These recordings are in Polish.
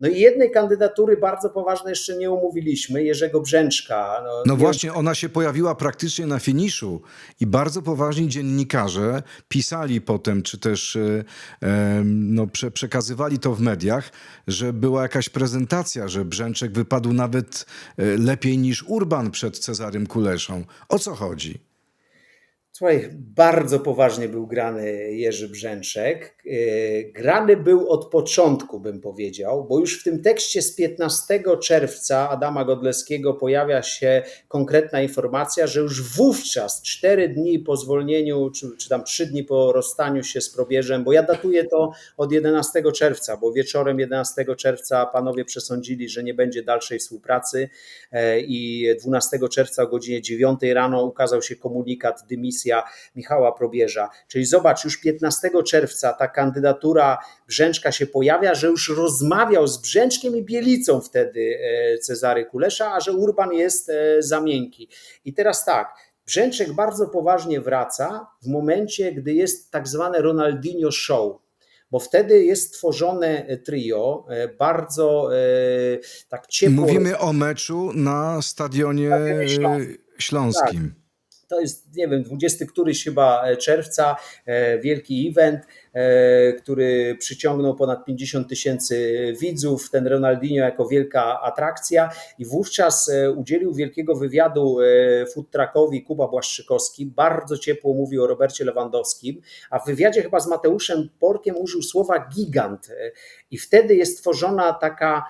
No i jednej kandydatury bardzo poważnej jeszcze nie umówiliśmy, Jerzego Brzęczka. No wiem, właśnie, ona się pojawiła praktycznie na finiszu i bardzo poważni dziennikarze pisali potem, czy też e, em, no, prze, przekazywali to w mediach, że była jakaś prezentacja, że Brzęczek wypadł nawet e, lepiej niż Urban przed Cezarym Kuleszą. O co chodzi? Słuchaj, bardzo poważnie był grany Jerzy Brzęczek. Yy, Grany był od początku, bym powiedział, bo już w tym tekście z 15 czerwca Adama Godleskiego pojawia się konkretna informacja, że już wówczas, cztery dni po zwolnieniu, czy, czy tam trzy dni po rozstaniu się z probierzem, bo ja datuję to od 11 czerwca, bo wieczorem 11 czerwca panowie przesądzili, że nie będzie dalszej współpracy e, i 12 czerwca o godzinie 9 rano ukazał się komunikat dymisja Michała Probierza. Czyli zobacz, już 15 czerwca ta kandydatura Brzęczka się pojawia, że już rozmawiał z Brzęczkiem i Bielicą wtedy e, Cezary Kulesza, a że Urban jest e, za miękki. I teraz tak, Brzęczek bardzo poważnie wraca w momencie, gdy jest tak zwane Ronaldinho Show. Bo wtedy jest tworzone trio, e, bardzo e, tak ciepło. Mówimy o meczu na stadionie Stadionie Śląskim. śląskim. To jest, nie wiem, 20 któryś chyba e, czerwca, e, wielki event, e, który przyciągnął ponad 50 tysięcy widzów, ten Ronaldinho jako wielka atrakcja. I wówczas udzielił wielkiego wywiadu e, food truckowi Kuba Błaszczykowski, bardzo ciepło mówił o Robercie Lewandowskim, a w wywiadzie chyba z Mateuszem Porkiem użył słowa gigant. I wtedy jest tworzona taka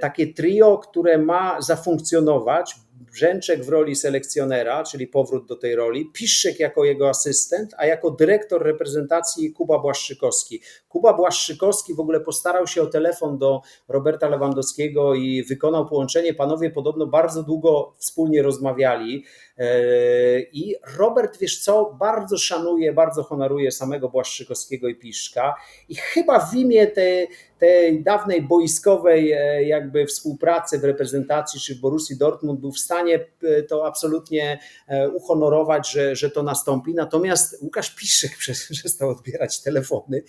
takie trio, które ma zafunkcjonować. Brzęczek w roli selekcjonera, czyli powrót do tej roli, Piszczek jako jego asystent, a jako dyrektor reprezentacji Kuba Błaszczykowski. Kuba Błaszczykowski w ogóle postarał się o telefon do Roberta Lewandowskiego i wykonał połączenie. Panowie podobno bardzo długo wspólnie rozmawiali. E, I Robert, wiesz co, bardzo szanuje, bardzo honoruje samego Błaszczykowskiego i Piszczka i chyba w imię tej, tej dawnej boiskowej e, jakby współpracy w reprezentacji czy w Borussii Dortmund był w stanie e, to absolutnie e, uhonorować, że, że to nastąpi. Natomiast Łukasz Piszczek przestał odbierać telefony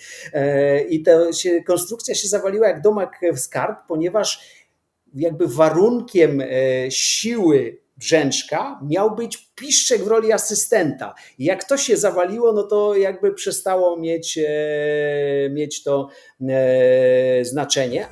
i to się, konstrukcja się zawaliła jak domek z kart, ponieważ jakby warunkiem siły Brzęczka miał być Piszczek w roli asystenta. Jak to się zawaliło, no to jakby przestało mieć, e, mieć to e, znaczenie.